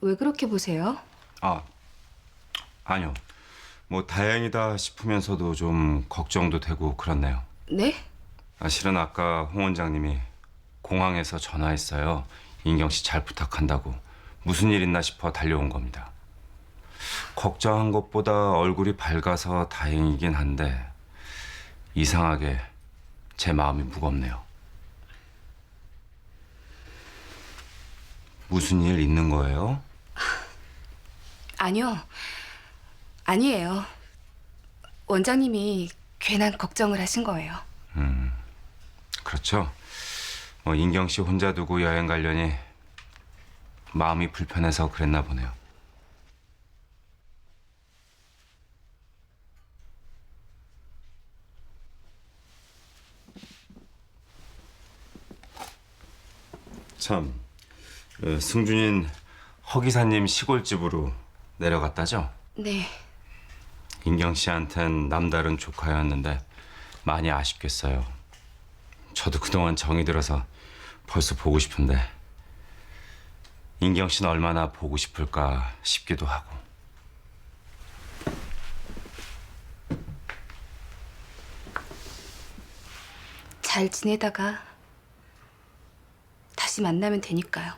왜 그렇게 보세요? 아, 아니요. 뭐 다행이다 싶으면서도 좀 걱정도 되고 그렇네요. 네? 아, 실은 아까 홍 원장님이 공항에서 전화했어요. 인경 씨 잘 부탁한다고. 무슨 일 있나 싶어 달려온 겁니다. 걱정한 것보다 얼굴이 밝아서 다행이긴 한데 이상하게 제 마음이 무겁네요. 무슨 일 있는 거예요? 아니요. 아니에요. 원장님이 괜한 걱정을 하신 거예요. 그렇죠. 뭐 인경 씨 혼자 두고 여행 가려니 마음이 불편해서 그랬나 보네요. 참, 어, 승준인 허 기사님 시골집으로 내려갔다죠? 네. 인경 씨한텐 남다른 조카였는데 많이 아쉽겠어요. 저도 그동안 정이 들어서 벌써 보고 싶은데 인경 씨는 얼마나 보고 싶을까 싶기도 하고. 잘 지내다가 다시 만나면 되니까요.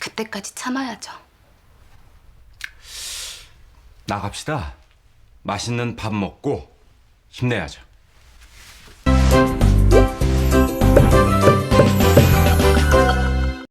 그때까지 참아야죠. 나갑시다. 맛있는 밥 먹고 힘내야죠.